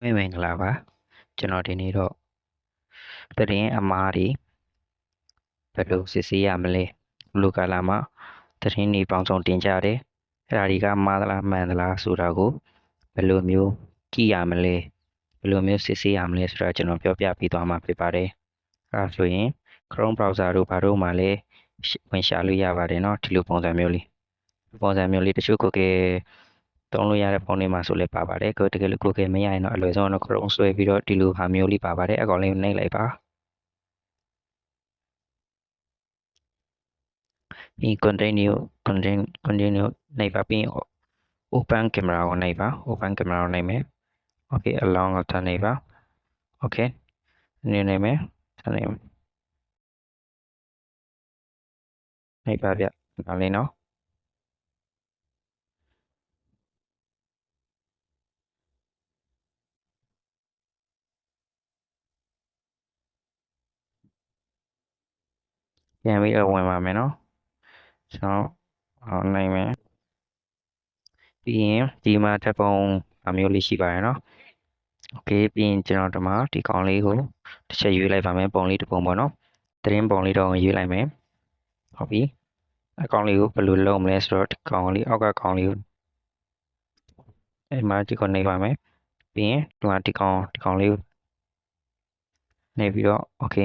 မင်္ဂလာပါကျွန်တော်ဒီနေ့တော့သတင်းအမားတွေဘယ်လိုစစ်ဆေးရမလဲဘလူကာလာမှာသတင်းတွေပေါင်းစုံတင်ကြတယ်အဲ့ဒါတွေကမှားသလားမှန်သလားဆိုတာကိုဘယ်လိုမျိုးကြည့်ရမလဲဘယ်လိုမျိုးစစ်ဆေးရမလဲဆိုတာကျွန်တော်ပြောပြပေးသွားမှာဖြစ်ပါတယ်အဲ့ဒါဆိုရင် Chrome browser တို့ဘာတို့မှာလည်းဝင်ရှာလို့ရပါတယ်เนาะဒီလိုပုံစံမျိုးလေးဒီပုံစံမျိုးလေးတချို့ကိုယ်က သုံးလို့ရတဲ့ဖုန်းတွေမှာဆိုလည်းပါပါတယ်ကိုယ်တကယ်လို့ကိုယ်ကမရရင်တော့အလွယ်ဆုံးတော့ Chrome ဆွဲပြီးတော့ဒီလိုဟာမျိုးလေးပါပါတယ်အကောင်လေးနှိပ်လိုက်ပါဒီ continue continue continue နှိပ်ပါပြီး open camera ကိုနှိပ်ပါ open camera ကိုနှိပ်မယ် okay along ကိုထပ်နှိပ်ပါ okay နေနေမယ်ထပ်နှိပ်မယ်နှိပ်ပါဗျဒါလေးနော် ပြန်ပြီးတော့ဝင်ပါမယ်နော်ကျွန်တော်အောင်နိုင်မယ်ပြီးရင်ဒီမှာတစ်ပုံအမျိုးလေးရှိပါတယ်နော်โอเคပြီးရင်ကျွန်တော်ဒီမှာဒီကောင်လေးကိုတစ်ချက်ရွေးလိုက်ပါမယ်ပုံလေးတစ်ပုံပေါ့နော်သတင်းပုံလေးတော့ရွေးလိုက်မယ်ဟုတ်ပြီအကောင်လေးကိုဘယ်လိုလုပ်မလဲဆိုတော့ဒီကောင်လေးအောက်ကကောင်လေးကိုအဲ့မှာဒီကောင်နေပါမယ်ပြီးရင်ဒီမှာဒီကောင်ဒီကောင်လေးကိုနေပြီးတော့โอเค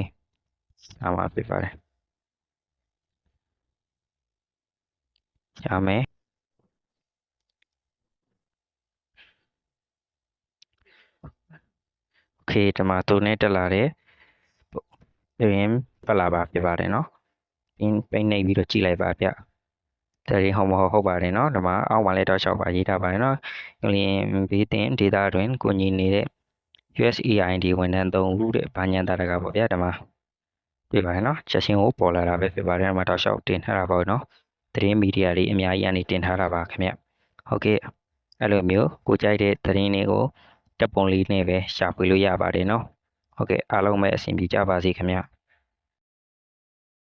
အမှာပြပါတယ် ရမယ်โอเคဒီမှာသူနဲ့တက်လာတယ်ပြီးရင်ပတ်လာပါပြပါတယ်เนาะပြင်းပိတ်နေပြီးတော့ကြည့်လိုက်ပါဗျတရီဟုတ်မဟုတ်ဟုတ်ပါတယ်เนาะဒီမှာအောက်မှာလည်းတော့ရှောက်ပါရေးထားပါတယ်เนาะကလင်းဘေးတင် data တွင်ကိုညီနေတဲ့ USAID ဝန်ထမ်း3ဦးတဲ့ဘာညံတာတကပေါ့ဗျာဒီမှာပြပါတယ်เนาะချက်ချင်းကိုပေါ်လာတာပဲဖြစ်ပါတယ်ဒီမှာတော့ရှောက်တင်ထားတာပေါ့เนาะ သတင်းမီဒီယာလေးအများကြီးအနေတင်ထားတာပါခင်ဗျဟုတ်ကဲ့အဲ့လိုမျိုးကိုကြိုက်တဲ့သတင်းတွေကိုတပ်ပုံလေးနဲ့ပဲရှာဖွေလို့ရပါတယ်နော်ဟုတ်ကဲ့အားလုံးပဲအဆင်ပြေကြပါစေခင်ဗျာ